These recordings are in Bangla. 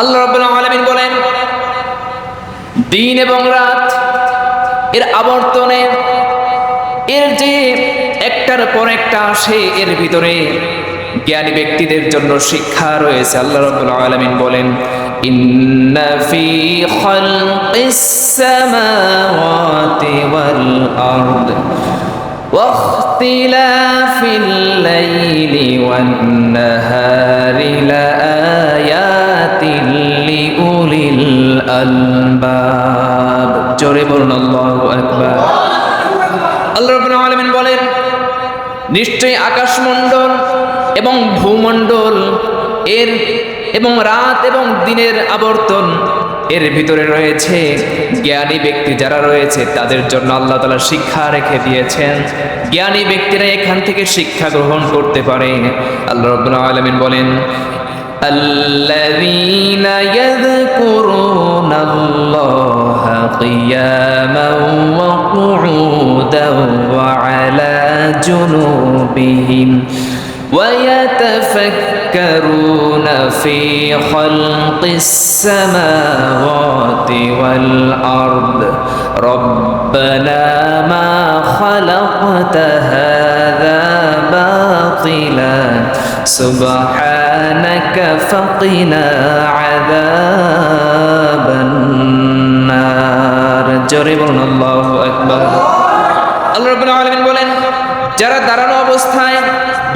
আল্লাহ রাব্বুল আলামিন বলেন দিন এবং রাত এর আবর্তনে এর যে একটার পর একটা আসে এর ভিতরে জ্ঞানী ব্যক্তিদের জন্য শিক্ষা রয়েছে আল্লাহ রাব্বুল আলামিন বলেন ইন্না ফি খালকিস সামাওয়াতি ওয়াল আরদ واختلاف الليل والنهار لآيات লিউলিল আলবাব জোরে আল্লাহ বলেন, নিশ্চয়ই আকাশমণ্ডল এবং ভূমণ্ডল এর এবং রাত এবং দিনের আবর্তন এর ভিতরে রয়েছে। জ্ঞানী ব্যক্তি যারা রয়েছে, তাদের জন্য আল্লাহ তালা শিক্ষা রেখে দিয়েছেন। জ্ঞানী ব্যক্তিরা এখান থেকে শিক্ষা গ্রহণ করতে পারে। আল্লাহ রবুল্লা আলমিন বলেন الذين يذكرون الله قياما وقعودا وعلى جنوبهم ويتفكرون في خلق السماوات والأرض ربنا ما خلقت هذا باطلا سبحانك فقنا عذاب النار جرب الله أكبر আল্লাহ রাব্বুল আলামিন বলেন যারা দাঁড়ানো অবস্থায়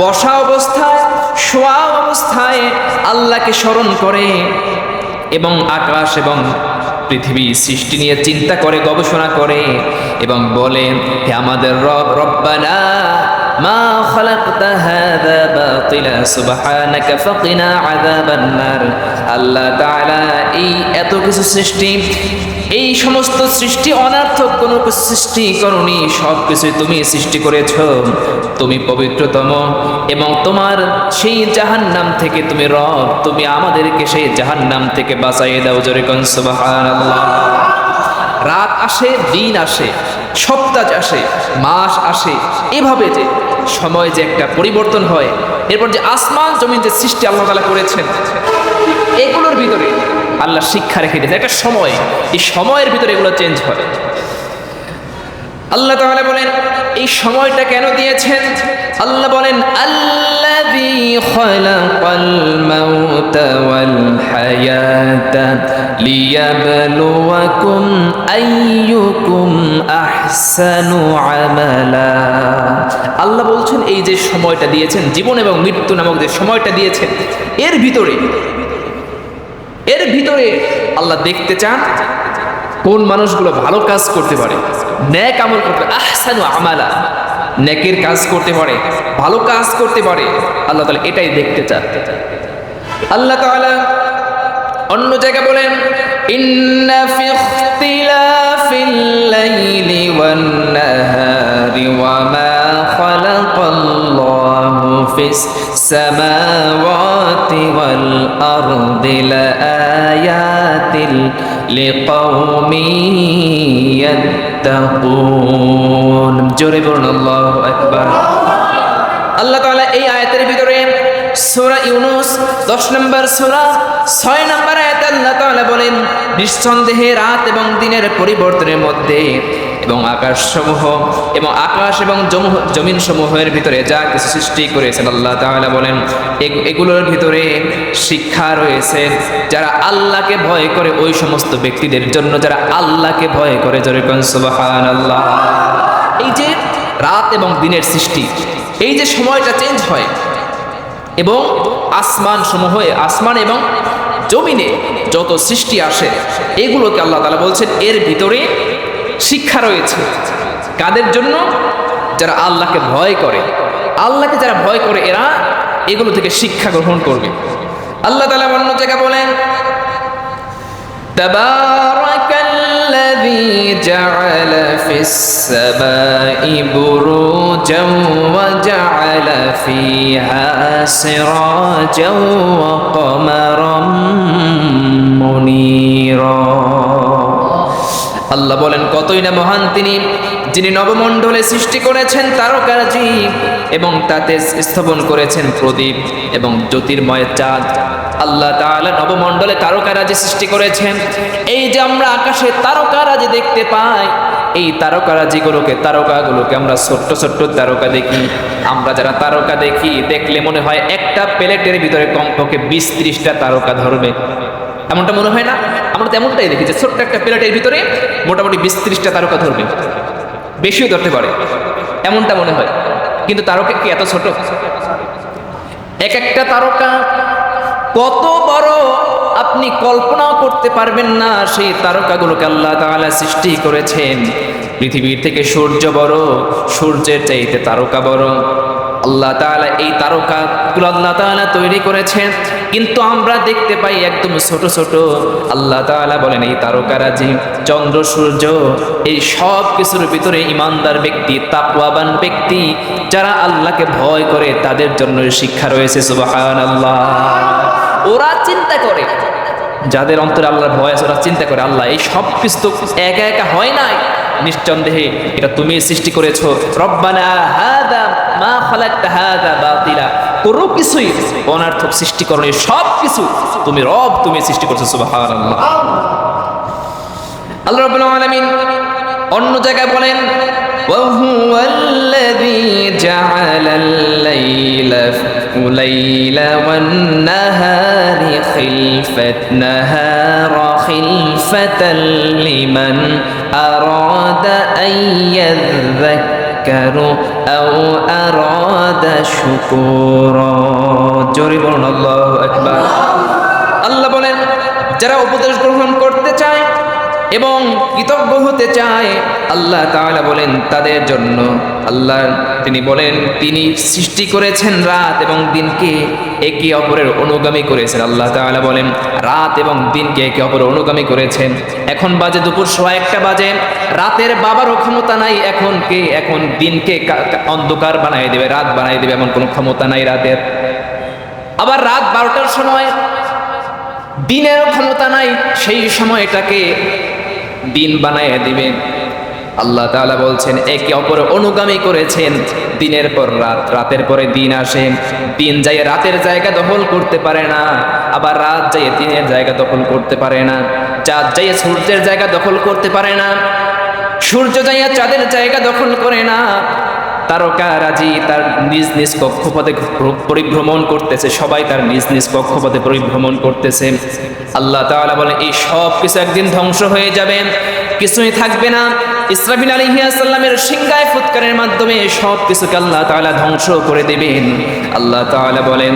বসা অবস্থায় শোয়া অবস্থায় আল্লাহকে স্মরণ করে এবং আকাশ এবং পৃথিবী সৃষ্টি নিয়ে চিন্তা করে, গবেষণা করে এবং বলে, হে আমাদের রব, রব্বানা মা খালাকতা হাদা বাতিলা সুবহানাকা ফাকিনা আযাবান নার আল্লাহ তাআলা এই এত কিছু সৃষ্টি এই সমস্ত সৃষ্টি অনার্থক কোনো সৃষ্টি করনি, সব কিছুই তুমি সৃষ্টি করেছ। তুমি পবিত্রতম এবং তোমার সেই জাহান নাম থেকে তুমি রব, তুমি আমাদেরকে সেই জাহান নাম থেকে বাঁচাইয়ে দাও জোরে রাত আসে, দিন আসে, সপ্তাহ আসে, মাস আসে, এভাবে যে সময় যে একটা পরিবর্তন হয়, এরপর যে আসমান জমিন যে সৃষ্টি আল্লাহ তালা করেছেন, এগুলোর ভিতরে আল্লাহ শিক্ষা রেখে দিয়েছে একটা সময়। এই সময়ের ভিতরে এগুলো চেঞ্জ হয় আল্লাহ তাহলে বলেন, এই সময়টা কেন দিয়েছেন? আল্লাহ বলেন ওয়াল আইয়ুকুম আল্লাহ বলছেন, এই যে সময়টা দিয়েছেন, জীবন এবং মৃত্যু নামক যে সময়টা দিয়েছেন, এর ভিতরে এর ভিতরে আল্লাহ দেখতে চান কোন মানুষগুলো ভালো কাজ করতে পারে। ন্যাক আমল করতে আহসানু আমালা। নেকের কাজ করতে পারে, ভালো কাজ করতে পারে। আল্লাহ তাআলা এটাই দেখতে চান। আল্লাহ তাআলা অন্য জায়গা বলেন, ইন্না ফি ইখতিলাফিল লাইলি ওয়ান নাহারি ওয়া মা খালাকাল্লাহু ফিস সামাওয়াতি আরদি লাআয়াতিল লিকাউমি ইয়াত্তাকুন জোরে বলুন, আল্লাহু আকবার। আল্লাহ তাআলা এই আয়াতের ভিতরে সূরা ইউনুস 10 নম্বর সূরা 6 নম্বর আয়াতে আল্লাহ তাআলা বলেন, নিঃসন্দেহে রাত এবং দিনের পরিবর্তনের মধ্যে এবং আকাশ সমূহ এবং আকাশ এবং জমিন সমূহের ভিতরে যা কিছু সৃষ্টি করেছেন, আল্লাহ তাআলা বলেন এগুলোর ভিতরে শিক্ষা রয়েছে যারা আল্লাহকে ভয় করে, ওই সমস্ত ব্যক্তিদের জন্য যারা আল্লাহকে ভয় করে, জোরে সুবহানাল্লাহ। এই যে রাত এবং দিনের সৃষ্টি, এই যে সময়টা চেঞ্জ হয়, এবং আসমান সমূহ আসমান এবং জমিনে যত সৃষ্টি আসে, এগুলোকে আল্লাহ তালা বলছেন, এর ভিতরে শিক্ষা রয়েছে। কাদের জন্য? যারা আল্লাহকে ভয় করে। আল্লাহকে যারা ভয় করে, এরা এগুলো থেকে শিক্ষা গ্রহণ করবে। আল্লাহ তালা অন্য জায়গা বলেন تبارك جعل في السماء بروجا وجعل فيها سراجا وقمرا আল্লাহ বলেন, কতই না মহান তিনি, যিনি নবমণ্ডলে সৃষ্টি করেছেন তারকারাজি এবং তাতে স্থাপন করেছেন প্রদীপ এবং জ্যোতির্ময় চাঁদ। আল্লাহ তাআলা নবমণ্ডলে তারকারাজি সৃষ্টি করেছেন। এই যে আমরা আকাশে তারকারাজি দেখতে পাই, এই তারকারাজিগুলোকে, তারকাগুলোকে আমরা ছোট্ট ছোট্ট তারকা দেখি। আমরা যারা তারকা দেখি, দেখলে মনে হয় একটা প্লেটের ভিতরে কমপক্ষে বিশ ত্রিশটা তারকা ধরবে। এমনটা মনে হয় না? আমরা তো এমনটাই দেখি যে ছোট্ট একটা প্লেটের ভিতরে মোটামুটি বিশ ত্রিশটা তারকা ধরবে বেশিও ধরতে পারে, এমনটা মনে হয়। কিন্তু তারকা কি এত ছোট? এক একটা তারকা কত বড় আপনি কল্পনাও করতে পারবেন না সেই তারকাগুলোকে আল্লাহ সৃষ্টি করেছেন। পৃথিবীর থেকে সূর্য বড়, সূর্যের চাইতে তারকা বড়। আল্লাহ তাআলা এই তারকাগুলো আল্লাহ তাআলা তৈরি করেছেন। কিন্তু আমরা দেখতে পাই একদম ছোট ছোট আল্লাহ তাআলা বলেন, এই তারকারাজি চন্দ্র, সূর্য, এই সব কিছুর ভিতরে ইমানদার ব্যক্তি, তাকওয়াবান ব্যক্তি, যারা আল্লাহকে ভয় করে, তাদের জন্য শিক্ষা রয়েছে, সুবহানাল্লাহ। ওরা চিন্তা করে, যাদের অন্তরে আল্লাহর ভয় আছে, ওরা চিন্তা করে, আল্লাহ, এই সব কিছু তো একা একা হয় নাই। নিঃসন্দেহে এটা তুমি সৃষ্টি করেছ। রব্বানা হাদা মা খালাকতা হাদা বাতিলা কোনো কিছুই অনার্থক সৃষ্টি করনি সব কিছু তুমি রব তুমি সৃষ্টি করছো সুবহানাল্লাহ আল্লাহ রাব্বুল আলামিন অন্য জায়গায় বলেন وهو الذي جعل الليل الليل والنهار خلفة نهار خلفة لمن أراد أن يذكر যাক্কারু আও আরাদা শুকুরা জোরে বলুন, আল্লাহু আকবার। আল্লাহ বলেন, যারা উপদেশ গ্রহণ করতে চায় এবং কৃতজ্ঞ হতে চায় আল্লাহ তাআলা বলেন তাদের জন্য। আল্লাহ তিনি বলেন, তিনি সৃষ্টি করেছেন রাত এবং দিনকে একে অপরের অনুগামী করেছেন। আল্লাহ তাআলা বলেন, রাত এবং দিনকে একে অপরের অনুগামী করেছেন। এখন বাজে দুপুর, সোয়া একটা বাজে। রাতের বাবারও ক্ষমতা নাই, এখন কে, এখন দিনকে অন্ধকার বানাই দেবে, রাত বানাই দেবে, এমন কোনো ক্ষমতা নাই রাতের। আবার রাত বারোটার সময় দিনেরও ক্ষমতা নাই, সেই সময়টাকে দিন বানাইয়া দিবেন। আল্লাহ তাআলা বলছেন, একে অপরে অনুগামী করেছেন। দিনের পর রাত, রাতের পরে দিন আসে। দিন যাই রাতের জায়গা দখল করতে পারে না, আবার রাত যাই দিনের জায়গা দখল করতে পারে না। চাঁদ যাই সূর্যের জায়গা দখল করতে পারে না, সূর্য যাইয়া চাঁদের জায়গা দখল করে না। তারকারাজি তার নিজ নিজ কক্ষপথে পরিভ্রমণ করতেছে, সবাই তার নিজ নিজ কক্ষপথে পরিভ্রমণ করতেছে। আল্লাহ তাআলা বলে এই সব কিছু একদিন ধ্বংস হয়ে যাবে, কিছুই থাকবে না। ইসরাফিল আলহিয়াসাল্লামের সিংগায় ফুৎকারের মাধ্যমে সব কিছুকে আল্লাহ তাআলা ধ্বংস করে দেবেন। আল্লাহ তাআলা বলেন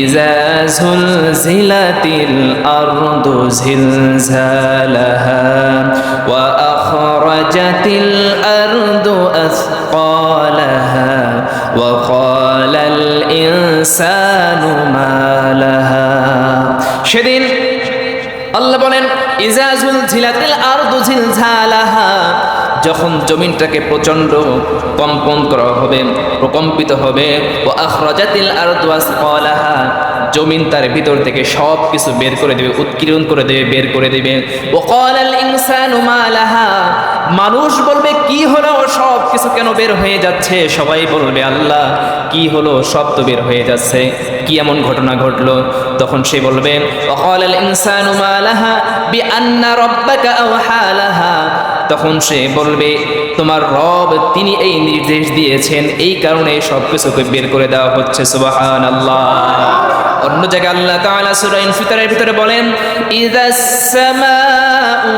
ইজাজুল জিলাতিল আরদু জিলজালাহা ওয়া وأخرجت الأرض أثقالها وقال الإنسان ما لها সেদিন আল্লাহ বলেন ইজাজুল ঝিলাতিল আরদু ঝিলঝালাহা যখন জমিনটাকে প্রচন্ড কম্পন করা হবে প্রকম্পিত হবে ও আখরাজাতিল আরদু আসকালাহা জমিন তার ভিতর থেকে সব কিছু বের করে দেবে, উৎকীর্ণ করে দেবে, বের করে দেবে। মানুষ বলবে, কি হলো? সব কিছু কেন বের হয়ে যাচ্ছে? সবাই বলবে, আল্লাহ, কি হলো? সব তো বের হয়ে যাচ্ছে। কি এমন ঘটনা ঘটলো? তখন সে বলবে তখন সে বলবে, তোমার রব, তিনি এই নির্দেশ দিয়েছেন। এই কারণে সব কিছুকে বের করে দেওয়া হচ্ছে। সুবাহান আল্লাহ অন্য জায়গায় আল্লাহ তাআলা সূরা ইনফিতারের ভিতরে বলেন ইযাস সামাউ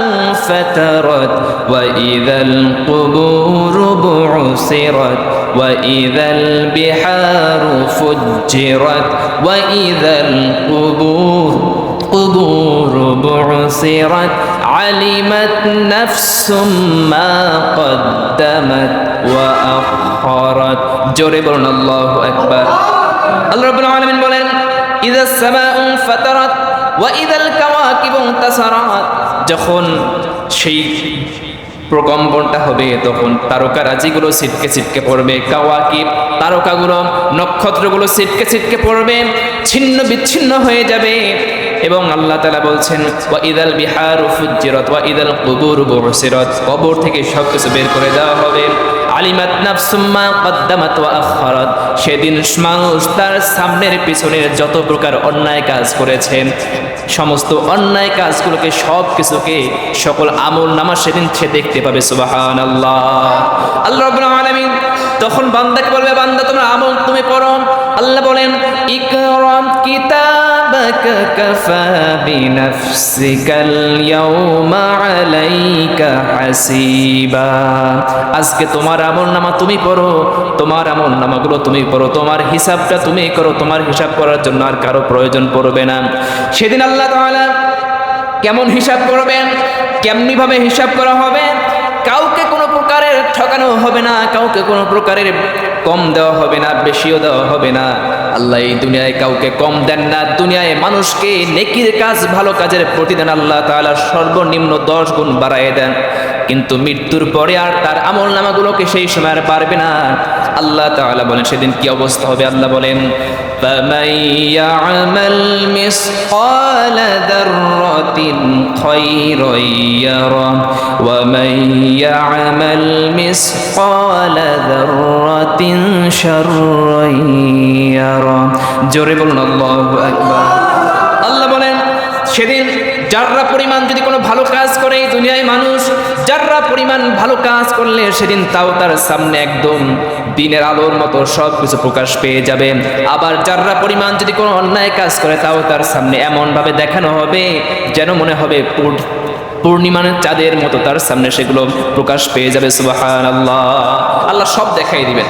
ফাতারাত ওয়া ইযাল কুবুরু বুসিরাত ওয়া ইযাল বিহারু ফুজ্জিরাত ওয়া ইযাল কুবুর قبور بعثرت علمت نفس ما قدمت وأخرت জোরে বলুন আল্লাহু আকবার আল্লাহ রাব্বুল আলামিন বলেন যখন সেই প্রকম্পনটা হবে, তখন তারকারাজিগুলো ছিটকে ছিটকে পড়বে, কাওয়াকিব তারকাগুলো, নক্ষত্রগুলো ছিটকে ছিটকে পড়বে, ছিন্ন বিচ্ছিন্ন হয়ে যাবে। এবং আল্লাহ তাআলা বলছেন, ওয়া ইদাল বিহারু ফুজ্জিরাত, ওয়া ইদাল কুবুরু বুসিরাত কবর থেকে সব কিছু বের করে দেওয়া হবে। আলিমাত নাফসুম্মা কদ্দামাত ওয়া আখরাত। সেদিন মানুষ তার সামনের পিছনের যত প্রকার অন্যায় কাজ করেছেন, সমস্ত অন্যায় কাজগুলোকে, সব কিছুকে সকল আমল নামা সেদিন সে দেখতে পাবে সুবাহান আল্লাহ আল্লাহ রাব্বুল আলামিন তখন বান্দাকে বলবে, বান্দা, তোমার আমল তুমি পড়ো। আল্লাহ বলেন ইকরাম কিতাবাকা কাফা বিনাফসিকাল ইয়াউমা আলাইকা হাসিবা আজকে তোমার আমল নামা তুমি পড়ো তোমার আমল নামাগুলো তুমি পড়ো তোমার হিসাবটা তুমি করো, তোমার হিসাব করার জন্য আর কারও প্রয়োজন পড়বে না। সেদিন আল্লাহ তাআলা কেমন হিসাব করবেন কেমনি ভাবে হিসাব করা হবে, কাউকে কোনো প্রকারের ঠকানো হবে না, কাউকে কোনো প্রকারের কম দেওয়া হবে না, বেশিও দেওয়া হবে না। আল্লাহ এই দুনিয়ায় কাউকে কম দেন না। দুনিয়ায় মানুষকে নেকির কাজ, ভালো কাজের প্রতিদান আল্লাহ তাহলে সর্বনিম্ন দশ গুণ বাড়ায় দেন। কিন্তু মৃত্যুর পরে আর তার আমল নামাগুলোকে সেই সময় আর পারবে না। আল্লাহ তাআলা বলেন সেদিন কি অবস্থা হবে আল্লাহ বলেন فمن يعمل مثقال ذرة خيرا يره ومن يعمل مثقال ذرة شرا يره জোরে বলুন আল্লাহু আকবার আল্লাহ বলেন সেদিন যাররা পরিমাণ যদি কোনো ভালো কাজ করে এই দুনিয়ায় মানুষ যাররা পরিমাণ ভালো কাজ করলে সেদিন তাও তার সামনে একদম দিনের আলোর মতো সব কিছু প্রকাশ পেয়ে যাবে। আবার যাররা পরিমাণ যদি কোনো অন্যায় কাজ করে, তাও তার সামনে এমনভাবে দেখানো হবে যেন মনে হবে পূর- পূর্ণিমার চাঁদের মতো তার সামনে সেগুলো প্রকাশ পেয়ে যাবে। সুবাহ আল্লাহ আল্লাহ সব দেখাই দিবেন।